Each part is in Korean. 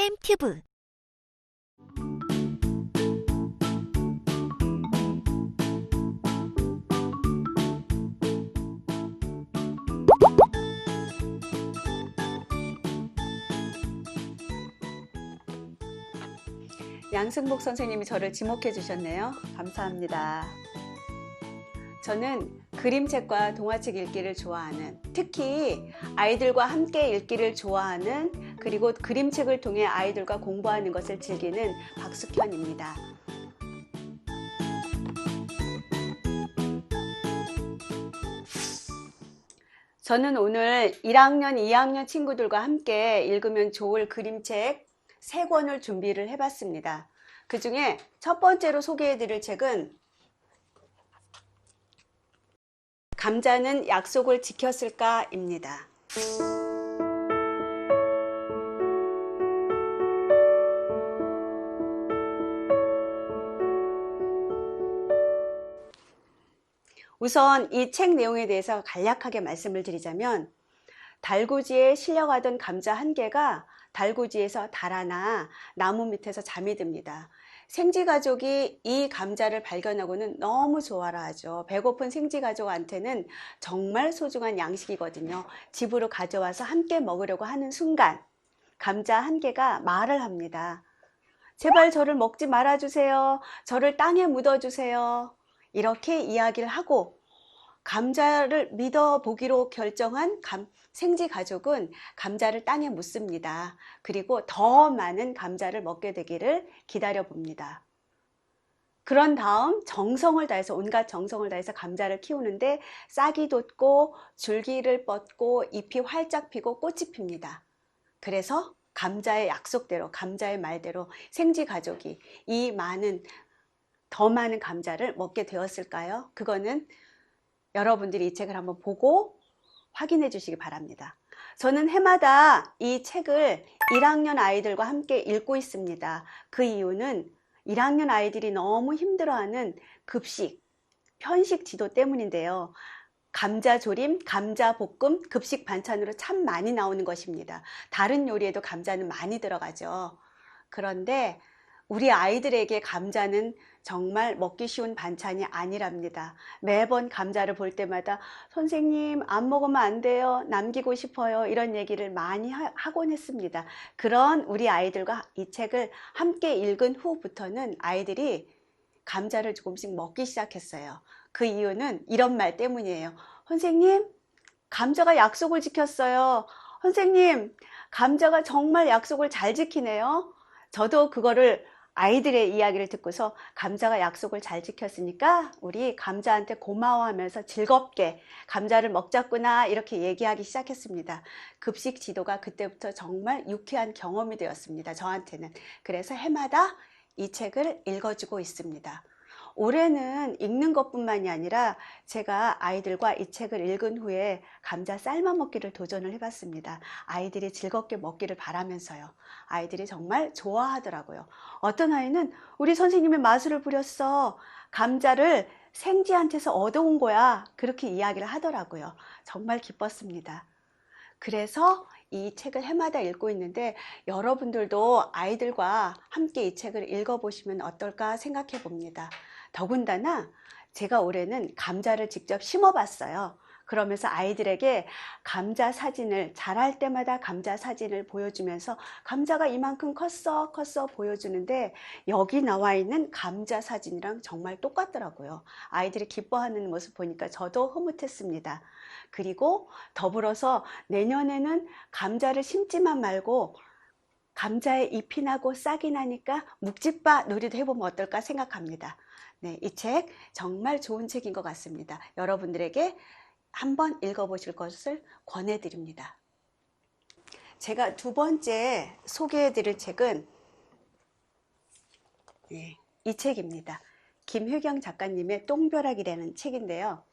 쌤 튜브 양승복 선생님이 저를 지목해 주셨네요. 감사합니다. 저는 그림책과 동화책 읽기를 좋아하는 특히 아이들과 함께 읽기를 좋아하는 그리고 그림책을 통해 아이들과 공부하는 것을 즐기는 박숙현입니다. 저는 오늘 1학년, 2학년 친구들과 함께 읽으면 좋을 그림책 세 권을 준비를 해봤습니다. 그 중에 첫 번째로 소개해드릴 책은 감자는 약속을 지켰을까 입니다. 우선 이 책 내용에 대해서 간략하게 말씀을 드리자면 달구지에 실려가던 감자 한 개가 달구지에서 달아나 나무 밑에서 잠이 듭니다. 생지 가족이 이 감자를 발견하고는 너무 좋아라 하죠. 배고픈 생지 가족한테는 정말 소중한 양식이거든요. 집으로 가져와서 함께 먹으려고 하는 순간 감자 한 개가 말을 합니다. 제발 저를 먹지 말아주세요. 저를 땅에 묻어주세요. 이렇게 이야기를 하고 감자를 믿어 보기로 결정한 감, 생지 가족은 감자를 땅에 묻습니다. 그리고 더 많은 감자를 먹게 되기를 기다려 봅니다. 그런 다음 정성을 다해서 온갖 정성을 다해서 감자를 키우는데 싹이 돋고 줄기를 뻗고 잎이 활짝 피고 꽃이 핍니다. 그래서 감자의 약속대로 감자의 말대로 생지 가족이 이 많은 더 많은 감자를 먹게 되었을까요? 그거는 여러분들이 이 책을 한번 보고 확인해 주시기 바랍니다. 저는 해마다 이 책을 1학년 아이들과 함께 읽고 있습니다. 그 이유는 1학년 아이들이 너무 힘들어하는 급식, 편식 지도 때문인데요. 감자조림, 감자볶음, 급식 반찬으로 참 많이 나오는 것입니다. 다른 요리에도 감자는 많이 들어가죠. 그런데 우리 아이들에게 감자는 정말 먹기 쉬운 반찬이 아니랍니다. 매번 감자를 볼 때마다 선생님 안 먹으면 안 돼요. 남기고 싶어요. 이런 얘기를 많이 하, 하곤 했습니다. 그런 우리 아이들과 이 책을 함께 읽은 후부터는 아이들이 감자를 조금씩 먹기 시작했어요. 그 이유는 이런 말 때문이에요. 선생님, 감자가 약속을 지켰어요. 선생님, 감자가 정말 약속을 잘 지키네요. 저도 그거를 아이들의 이야기를 듣고서 감자가 약속을 잘 지켰으니까 우리 감자한테 고마워하면서 즐겁게 감자를 먹자꾸나 이렇게 얘기하기 시작했습니다. 급식 지도가 그때부터 정말 유쾌한 경험이 되었습니다. 저한테는. 그래서 해마다 이 책을 읽어주고 있습니다. 올해는 읽는 것뿐만이 아니라 제가 아이들과 이 책을 읽은 후에 감자 삶아 먹기를 도전을 해봤습니다. 아이들이 즐겁게 먹기를 바라면서요. 아이들이 정말 좋아하더라고요. 어떤 아이는 우리 선생님의 마술을 부렸어. 감자를 생지한테서 얻어온 거야. 그렇게 이야기를 하더라고요. 정말 기뻤습니다. 그래서 이 책을 해마다 읽고 있는데 여러분들도 아이들과 함께 이 책을 읽어보시면 어떨까 생각해 봅니다. 더군다나 제가 올해는 감자를 직접 심어봤어요. 그러면서 아이들에게 감자 사진을 자랄 때마다 감자 사진을 보여주면서 감자가 이만큼 컸어 컸어 보여주는데 여기 나와 있는 감자 사진이랑 정말 똑같더라고요. 아이들이 기뻐하는 모습 보니까 저도 흐뭇했습니다. 그리고 더불어서 내년에는 감자를 심지만 말고 감자에 잎이 나고 싹이 나니까 묵집바 놀이도 해보면 어떨까 생각합니다. 네, 이 책 정말 좋은 책인 것 같습니다. 여러분들에게 한번 읽어보실 것을 권해드립니다. 제가 두 번째 소개해드릴 책은 네, 이 책입니다. 김효경 작가님의 똥벼락이라는 책인데요.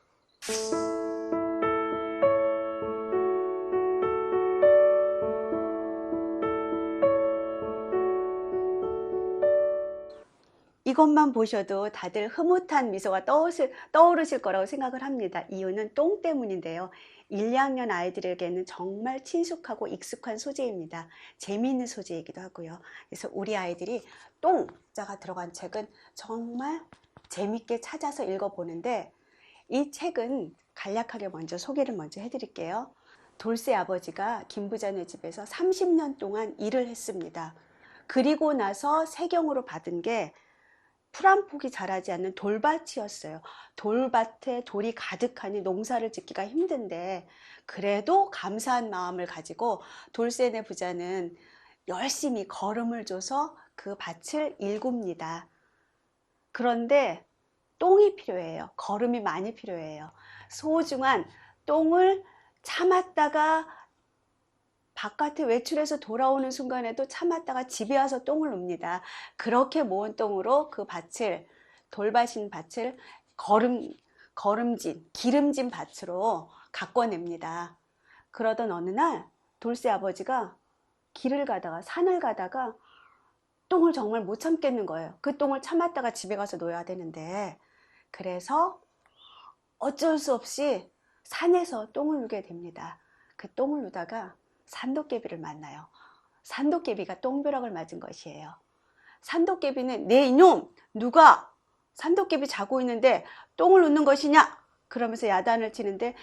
이것만 보셔도 다들 흐뭇한 미소가 떠오르실, 거라고 생각을 합니다. 이유는 똥 때문인데요. 1, 2학년 아이들에게는 정말 친숙하고 익숙한 소재입니다. 재미있는 소재이기도 하고요. 그래서 우리 아이들이 똥자가 들어간 책은 정말 재밌게 찾아서 읽어보는데 이 책은 간략하게 먼저 소개를 먼저 해드릴게요. 돌쇠 아버지가 김부자네 집에서 30년 동안 일을 했습니다. 그리고 나서 세경으로 받은 게 풀 한 폭이 자라지 않는 돌밭이었어요. 돌밭에 돌이 가득하니 농사를 짓기가 힘든데 그래도 감사한 마음을 가지고 돌쇠네 부자는 열심히 걸음을 줘서 그 밭을 일굽니다. 그런데 똥이 필요해요. 걸음이 많이 필요해요. 소중한 똥을 참았다가 바깥에 외출해서 돌아오는 순간에도 참았다가 집에 와서 똥을 눕니다. 그렇게 모은 똥으로 그 밭을 돌밭인 밭을 걸음 걸음진 기름진 밭으로 가꿔냅니다. 그러던 어느 날 돌쇠 아버지가 길을 가다가 산을 가다가 똥을 정말 못 참겠는 거예요. 그 똥을 참았다가 집에 가서 놓아야 되는데 그래서 어쩔 수 없이 산에서 똥을 누게 됩니다. 그 똥을 누다가 산도깨비를 만나요. 산도깨비가 똥벼락을 맞은 것이에요. 산도깨비는 내 이놈 누가 산도깨비 자고 있는데 똥을 눕는 것이냐 그러면서 야단을 치는데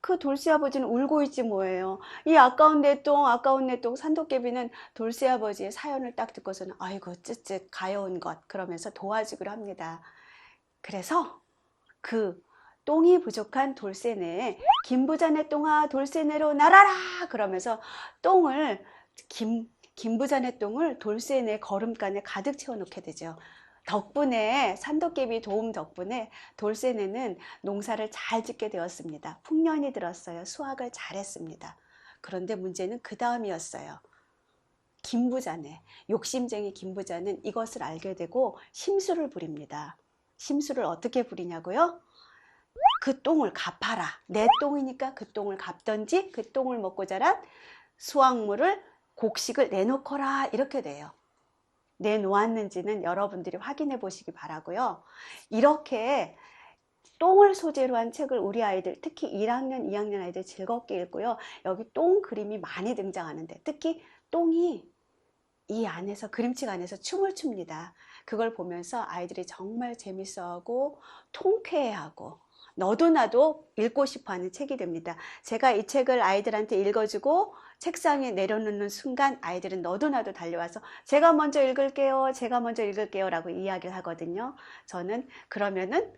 그 돌쇠 아버지는 울고 있지 뭐예요. 이 아까운 내 똥, 아까운 내 똥. 산도깨비는 돌쇠 아버지의 사연을 딱 듣고서는 아이고 쯧쯧 가여운 것 그러면서 도와주기로 합니다. 그래서 그 똥이 부족한 돌쇠네 김부자네 똥아 돌쇠네로 날아라 그러면서 똥을 김 김부자네 똥을 돌쇠네 걸음간에 가득 채워 놓게 되죠. 덕분에 산도깨비 도움 덕분에 돌쇠네는 농사를 잘 짓게 되었습니다. 풍년이 들었어요. 수확을 잘했습니다. 그런데 문제는 그 다음이었어요. 김부자네, 욕심쟁이 김부자는 이것을 알게 되고 심술을 부립니다. 심술을 어떻게 부리냐고요? 그 똥을 갚아라. 내 똥이니까 그 똥을 갚던지 그 똥을 먹고 자란 수확물을 곡식을 내놓거라 이렇게 돼요. 내놓았는지는 여러분들이 확인해 보시기 바라고요. 이렇게 똥을 소재로 한 책을 우리 아이들 특히 1학년, 2학년 아이들 즐겁게 읽고요. 여기 똥 그림이 많이 등장하는데 특히 똥이 이 안에서 그림책 안에서 춤을 춥니다. 그걸 보면서 아이들이 정말 재밌어하고 통쾌해하고 너도 나도 읽고 싶어 하는 책이 됩니다. 제가 이 책을 아이들한테 읽어주고 책상에 내려놓는 순간 아이들은 너도 나도 달려와서 제가 먼저 읽을게요. 제가 먼저 읽을게요. 라고 이야기를 하거든요. 저는 그러면은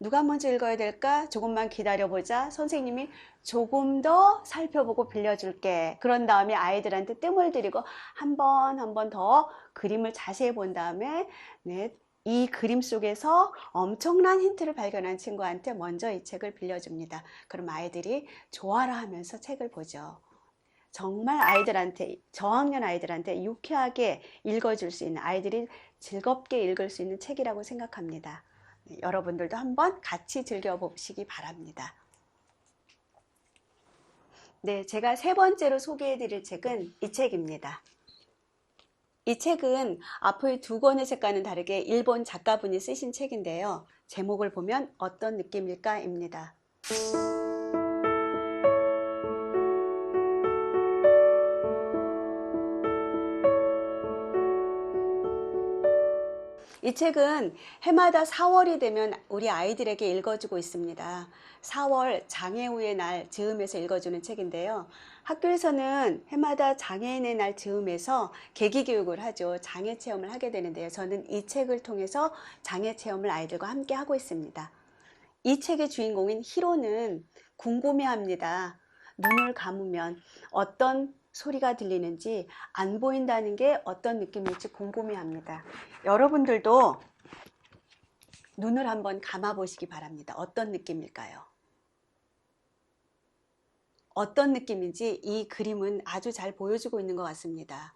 누가 먼저 읽어야 될까? 조금만 기다려보자. 선생님이 조금 더 살펴보고 빌려줄게. 그런 다음에 아이들한테 뜸을 들이고 한 번 한 번 더 그림을 자세히 본 다음에 네, 이 그림 속에서 엄청난 힌트를 발견한 친구한테 먼저 이 책을 빌려줍니다. 그럼 아이들이 좋아라 하면서 책을 보죠. 정말 아이들한테 저학년 아이들한테 유쾌하게 읽어줄 수 있는 아이들이 즐겁게 읽을 수 있는 책이라고 생각합니다. 네, 여러분들도 한번 같이 즐겨보시기 바랍니다. 네, 제가 세 번째로 소개해드릴 책은 이 책입니다. 이 책은 앞의 두 권의 책과는 다르게 일본 작가분이 쓰신 책인데요. 제목을 보면 어떤 느낌일까입니다. 이 책은 해마다 4월이 되면 우리 아이들에게 읽어주고 있습니다. 4월 장애우의 날 즈음에서 읽어주는 책인데요. 학교에서는 해마다 장애인의 날 즈음에서 계기 교육을 하죠. 장애 체험을 하게 되는데요. 저는 이 책을 통해서 장애 체험을 아이들과 함께 하고 있습니다. 이 책의 주인공인 히로는 궁금해합니다. 눈을 감으면 어떤 소리가 들리는지 안 보인다는 게 어떤 느낌일지 궁금해합니다. 여러분들도 눈을 한번 감아 보시기 바랍니다. 어떤 느낌일까요? 어떤 느낌인지 이 그림은 아주 잘 보여주고 있는 것 같습니다.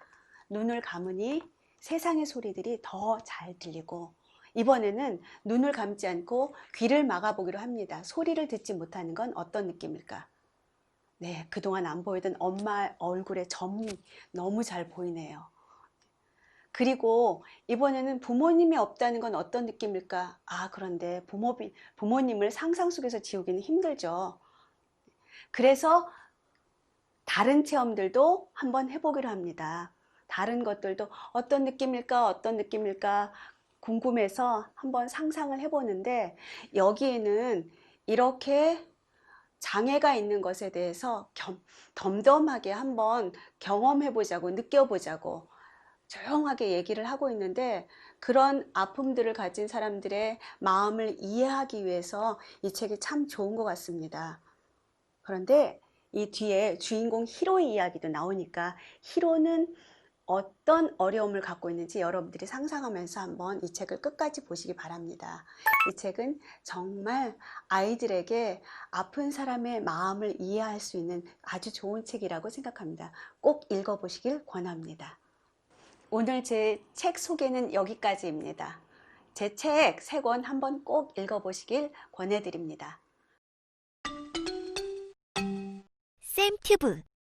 눈을 감으니 세상의 소리들이 더 잘 들리고 이번에는 눈을 감지 않고 귀를 막아보기로 합니다. 소리를 듣지 못하는 건 어떤 느낌일까? 네, 그동안 안 보이던 엄마 얼굴의 점이 너무 잘 보이네요. 그리고 이번에는 부모님이 없다는 건 어떤 느낌일까? 아, 그런데 부모, 부모님을 상상 속에서 지우기는 힘들죠. 그래서 다른 체험들도 한번 해보기로 합니다. 다른 것들도 어떤 느낌일까, 어떤 느낌일까 궁금해서 한번 상상을 해보는데 여기에는 이렇게 장애가 있는 것에 대해서 겸, 덤덤하게 한번 경험해 보자고, 느껴보자고 조용하게 얘기를 하고 있는데 그런 아픔들을 가진 사람들의 마음을 이해하기 위해서 이 책이 참 좋은 것 같습니다. 그런데 이 뒤에 주인공 히로의 이야기도 나오니까 히로는 어떤 어려움을 갖고 있는지 여러분들이 상상하면서 한번 이 책을 끝까지 보시기 바랍니다. 이 책은 정말 아이들에게 아픈 사람의 마음을 이해할 수 있는 아주 좋은 책이라고 생각합니다. 꼭 읽어보시길 권합니다. 오늘 제 책 소개는 여기까지입니다. 제 책 세 권 한번 꼭 읽어보시길 권해드립니다. 쌤튜브